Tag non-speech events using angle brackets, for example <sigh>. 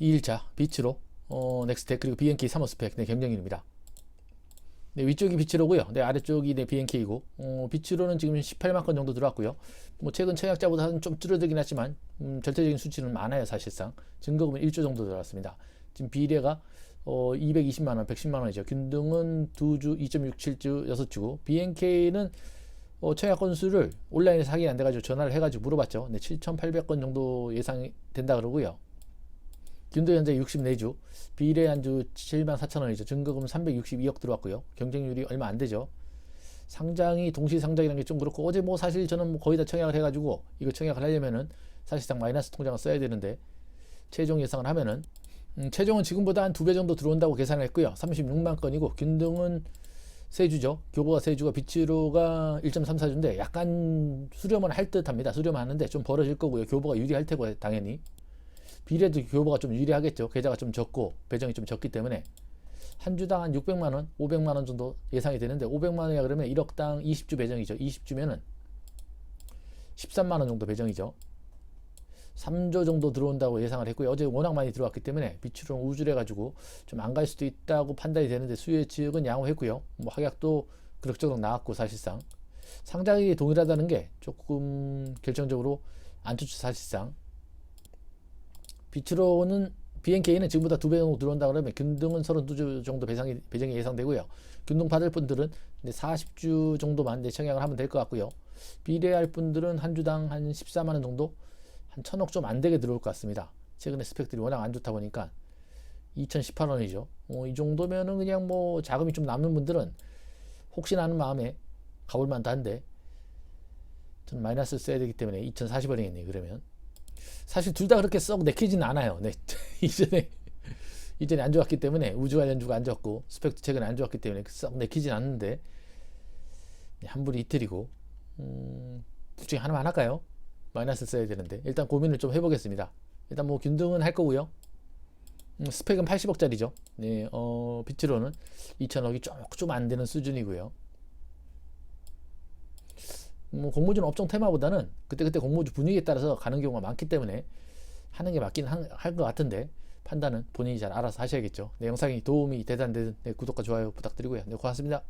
2일차 비츠로 어, 넥스텍 그리고 BNK 3호 스펙 네, 경쟁률입니다. 네, 위쪽이 비츠로고요. 네, 아래쪽이 네, BNK이고 어, 비츠로는 지금 18만 건 정도 들어왔고요. 뭐 최근 청약자보다는 좀 줄어들긴 하지만 음, 절대적인 수치는 많아요 사실상 증거금은 1조 정도 들어왔습니다. 지금 비례가 어, 220만 원, 110만 원이죠. 균등은 2주, 2.67주, 6주고 BNK는 어, 청약 건수를 온라인에서 확인 안 돼가지고 전화를 해가지고 물어봤죠. 네, 7,800건 정도 예상이 된다 그러고요. 균도 현재 64주, 비례 한주 7만 4천 원이죠. 증거금 362억 들어왔고요. 경쟁률이 얼마 안 되죠. 상장이 동시 상장이라는 게 좀 그렇고 어제 뭐 사실 저는 뭐 거의 다 청약을 해가지고 이거 청약을 하려면은 사실상 마이너스 통장을 써야 되는데 최종 예상을 하면은 음, 최종은 지금보다 한 두 배 정도 들어온다고 계산을 했고요. 36만 건이고 균등은 세 주죠. 교보가 세 주가 비치로가 1.34주인데 약간 수렴은 할 듯합니다. 수렴은 하는데 좀 벌어질 거고요. 교보가 유리할 테고 당연히 비례도 교보가 좀 유리하겠죠. 계좌가 좀 적고 배정이 좀 적기 때문에 한 주당 한 600만 원, 500만 원 정도 예상이 되는데 500만 원이야 그러면 1억당 20주 배정이죠. 20주면은 13만 원 정도 배정이죠. 3조 정도 들어온다고 예상을 했고요. 어제 워낙 많이 들어왔기 때문에 비추론 우주래 가지고 좀 안 갈 수도 있다고 판단이 되는데 수요 측은 양호했고요. 뭐 하약도 그럭저럭 나왔고 사실상 상장이 동일하다는 게 조금 결정적으로 안 좋죠 사실상 비추론은 BNK는 지금보다 두 배 정도 들어온다 그러면 균등은 32주 정도 배상이, 배정이 예상되고요. 균등 받을 분들은 이제 40주 정도만 내 청약을 하면 될 것 같고요. 비례할 분들은 한 주당 한 14만 원 정도 한 천억 좀 안 되게 들어올 것 같습니다. 최근에 스펙들이 워낙 안 좋다 보니까 2018원이죠. 어, 이 정도면은 그냥 뭐 자금이 좀 남는 분들은 혹시나 하는 마음에 가볼 만도 한데 저는 마이너스 써야 되기 때문에 2040원이겠네요. 그러면 사실 둘 다 그렇게 썩 내키지는 않아요. 네. <laughs> 이전에 이전에 안 좋았기 때문에 우주 관련주가 안 좋았고 스펙도 최근에 안 좋았기 때문에 썩 내키진 않는데 네, 한 불이 이틀이고 음, 둘 중에 하나만 할까요? 마이너스 써야 되는데 일단 고민을 좀 해보겠습니다. 일단 뭐 균등은 할 거고요. 음, 스펙은 80억짜리죠. 네, 어, 비트로는 2천억이 조금 안 되는 수준이고요. 뭐 공모주는 업종 테마보다는 그때그때 공모주 분위기에 따라서 가는 경우가 많기 때문에 하는 게 맞긴 할 것 같은데 판단은 본인이 잘 알아서 하셔야겠죠. 네, 영상이 도움이 되든 안 되든 네, 구독과 좋아요 부탁드리고요. 네, 고맙습니다.